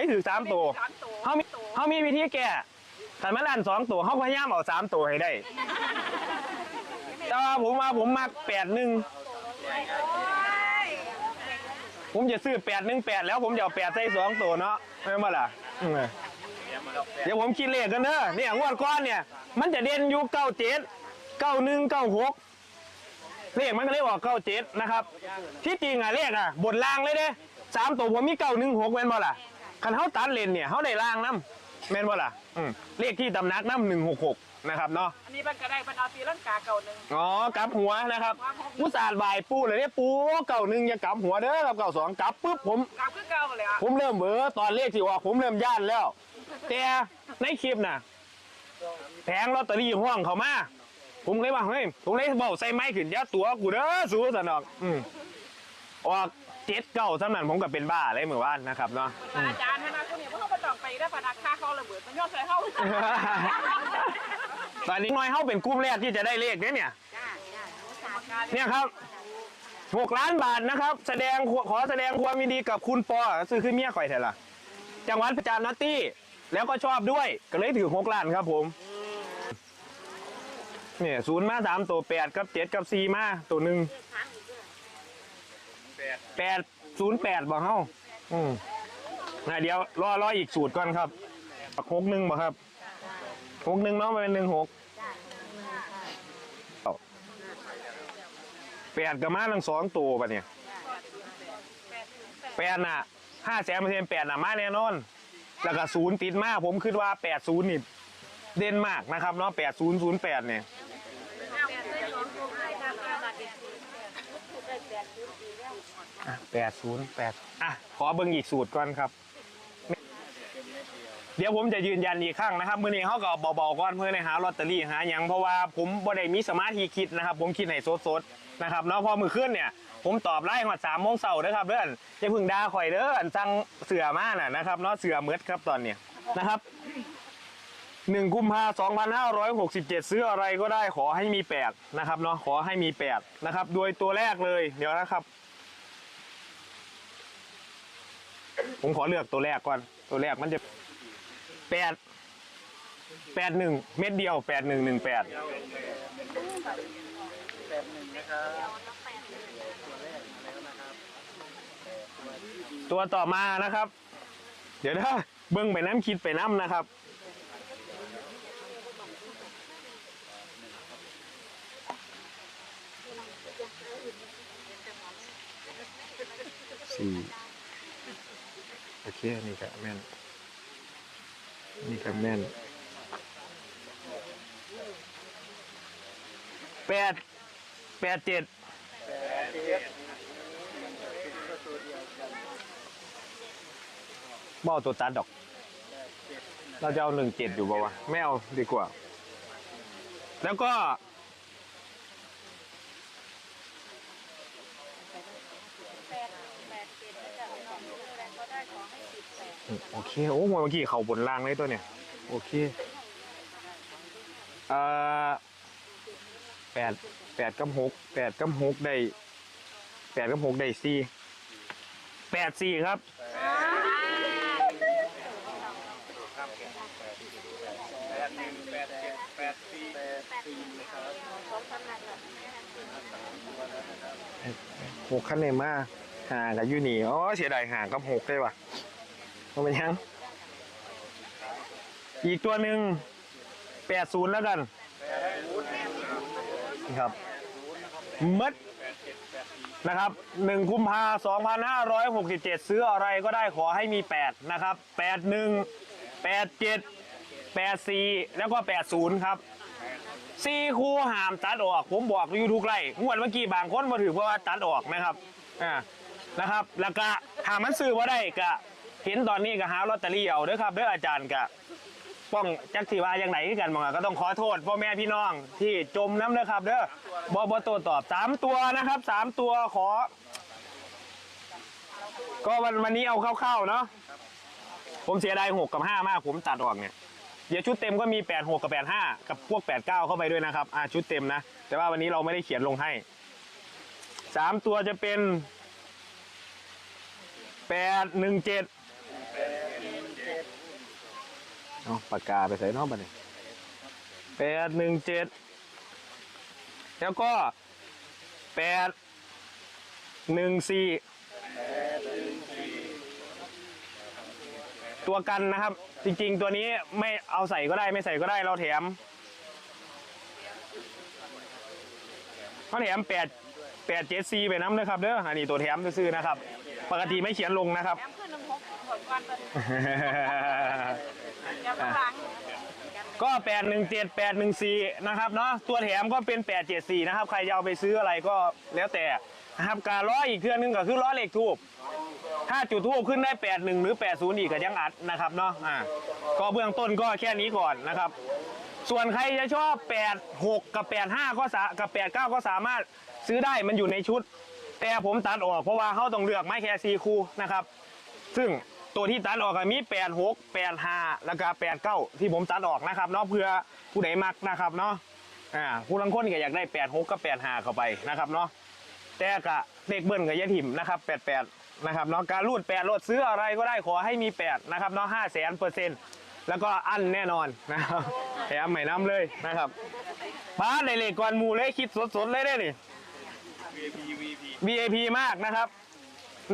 ให้ถือสามตัวสามตัวเขามีเขามีวิธีแก้ขันมาลั่นสองตัวเขาพยายามเอาสามตัวให้ได้ แต่ว่าผมว่าผมมักแปดหนึ่งผมจะซื้อแปดหนึ่งแปดแล้วผมจะเอาแปดใส่สองตัวเนาะไม่มาล่ะอืมเดี๋ยวผมคิดเลขกันเนอะเนี่ยงวดก้อนเนี่ย มันจะเด่นอยู่เก้าเจ็ดเก้าหนึ่งเก้าหกเลขมันก็เลยออกเก้าเจ็ดนะครับ ที่จริงอะเลขอะบนล่างเลยเด้สามตัวผมมีเก้าหนึ่งหกแม่นบ่ล่ะ คันเขาตัดเลนเนี่ยเขาได้ล่างน้ำแม่นบ่ล่ะอืมเลขที่ตำหนักน้ำหนึ่งหกหกนะครับเนาะ อันนี้มันก็ได้บรรดาตีลังกาเก่าหนึ่ง อ๋อกลับหัวนะครับมุสาดบายปูเลยเนี่ยปูเก่าหนึ่งอย่ากลับหัวเด้อกับเก่าสองกลับปุ๊บผม กลับคือเก่าเลยอะผมเริ่มเบื่อตอนเลขที่ว่าผมเริ่มย่านแล้ว แต่ในคลิปน่ะแผงลอตเตอรี่ห้องเขามา ผมเลยว่าเฮ้ยผมเลยบอกใส่ไม้ขึ้นยัดตัวกูเด้อสู้สนอกอืมออก เจ็ดเก้าสำนันผมก็เป็นบ้าเลยเหมือนว่านนะครับเนาะมันอาจารย์ให้มาคนนี้เพราะเขาไปต้องไปได้พนักค่าเขาระเบิดมันยอดใส่เขาตอนนี้น้อยเขาเป็นกลุ่มแรกที่จะได้เลขเนี่ยเนี่ย เนี่ยครับหกล้านบาทนะครับ แสดงขอแสดงความยินดีกับคุณปอซื้อขึ้นเมียข่อยเถอะล่ะจังหวัดประจานนัตตี้ แล้วก็ชอบด้วยก็เลยถือหกล้านครับผมเนี่ยศูนย์มาสามตัวแปดกับเจ็ดกับสี่มาตัวหนึ่ง แปดศูนย์แปดบอกเฮ้าอืมนะเดี๋ยวรอรออีกสูตรก่อนครับหกหนึ่งบ่ครับหกหนึ่งเนาะมันเป็นหนึ่งหกแปดกับมาทั้งสองตัวปะเนี่ยแปดน่ะห้าแสนเปอร์เซ็นต์แปดน่ะมาแน่นอน แล้วก็ศูนย์ติดมากผมคิดว่าแปดศูนย์นี่เด่นมากนะครับเนาะแปดศูนย์ศูนย์แปดเนี่ย แปดศูนย์แปดอะขอเบิ่งอีกสูตรก่อนครับ เดี๋ยวผมจะยืนยันอีกครั้งนะครับ มือนี้เขาก็เบาๆก่อนเพื่อในหาลอตเตอรี่หาหยังเพราะว่าผมบ่ได้มีสมาธิคิดนะครับ ผมคิดให้สดๆนะครับเนาะพอมือขึ้นเนี่ย ผมตอบไล่หัดสามโมงเสาร์นะครับเด้อนจะพึ่งดาข่อยเด้ออันสั่งเสือมาน่ะนะครับเนาะเสือเมืดครับตอนเนี้ยนะครับ หนึ่งกุมภาสองพันห้าร้อยหกสิบเจ็ดซื้ออะไรก็ได้ขอให้มีแปดนะครับเนาะขอให้มีแปดนะครับ โดยตัวแรกเลยเดี๋ยวนะครับ ผมขอเลือกตัวแรกก่อนตัวแรกมันจะแปดแปดหนึ่งเม็ดเดียวแปดหนึ่งหนึ่งแปดตัวต่อมานะครับ เดี๋ยวนะเบิ้งไปน้ำคิดไปน้ำนะครับ สี่โอเคนี่ก็แม่น นี่ก็แม่นแปดแปดเจ็ดบ่เอาตัวตัดดอก เราจะเอาหนึ่งเจ็ดอยู่ป่าวะไม่เอาดีกว่า แล้วก็ โอเค โอ้โหเมื่อกี้เขาบนล่างเลยตัวเนี่ย โอเค เอ่อแปดแปดกับหกแปดกับหกได้แปดกับหกได้สี่แปดสี่ครับหกคันนมาหากับยูนี่อ๋อเสียดายหากับหกได้ว่ะ มันเป็นยัง อีกตัวหนึ่งแปดศูนย์แล้วกันครับมัดนะครับหนึ่งกุมภาสองพันห้าร้อยหกสิบเจ็ดซื้ออะไรก็ได้ขอให้มีแปดนะครับแปดหนึ่งแปดเจ็ดแปดสี่แล้วก็แปดศูนย์ครับสี่คู่หามตัดออกผมบอกอยู่ทุกไร่งวดเมื่อกี้บางคนมาถือเพราะว่าตัดออกนะครับอ่านะครับ แล้วก็หามันซื้อว่าได้ก็ เห็นตอนนี้ก็หาลอตเตอรี่เอาเด้อครับเด้ออาจารย์ก็ป้องจักสีว่าอย่างไหนคือกันบ้างอะก็ต้องขอโทษพ่อแม่พี่น้องที่จมน้ำเด้อครับเด้อบอบโตตอบสามตัวนะครับสามตัวขอ ก็วันวันนี้เอาเข้าๆเนาะผมเสียดายหกกับห้ามากผมตัดออกเนี่ยเดี๋ยวชุดเต็มก็มี8 6กับ8 5กับพวก8 9เก้าเข้าไปด้วยนะครับอ่าชุดเต็มนะแต่ว่าวันนี้เราไม่ได้เขียนลงให้3ตัวจะเป็น8 1 7 เอาปากกาไปใส่เนอกบันนี้แปดหนึ่งเจ็ดแล้วก็แปดหนึ่งสี่ตัวกันนะครับ จริง ๆ ตัวนี้ไม่เอาใส่ก็ได้ไม่ใส่ก็ได้เราแถมเขาแถมแปดแปดเจ็ดซีไปน้ำเลยครับเด้ออันนี้ตัวแถมซื้อๆนะครับ ปกติไม่เขียนลงนะครับแอมขึ้นหนึ่งหกผลวันเป็น แอมข้างหลังก็817 814นะครับเนาะตัวแถมก็เป็น874นะครับ ใครจะเอาไปซื้ออะไรก็แล้วแต่นะครับการล้ออีกเครื่องนึงก็คือล้อเหล็กทูบถ้าจุดทูบขึ้นได้81หรือ80อีกก็ยังอัดนะครับเนาะอ่าก็เบื้องต้นก็แค่นี้ก่อนนะครับ ส่วนใครจะชอบ86กับ85ก็สากับ89ก็สามารถซื้อได้มันอยู่ในชุด แต่ผมตัดออกเพราะว่าเขาต้องเลือกไม้แค่ซีคูนะครับ ซึ่ง ตัวที่ตัดออกก็มี86 85แปดห้าแล้วก็89ที่ผมตัดออกนะครับเนาะเพื่อผู้ใดมักนะครับเนาะอ่าผู้ลังคนก็อยากได้86กับ85เข้าไปนะครับเนาะแต่กะเลขเบิ้ลกับยาถิ่มนะครับ88นะครับเนาะการรูด8รถซื้ออะไรก็ได้ขอให้มี8นะครับเนาะ5แสนเปอร์เซ็นต์แล้วก็อันแน่นอนนะครับแถมใหม่น้ำเลยนะครับป้าในเลขก่อนมูเลยคิดสดๆเลยได้นี่ VIP มากนะครับ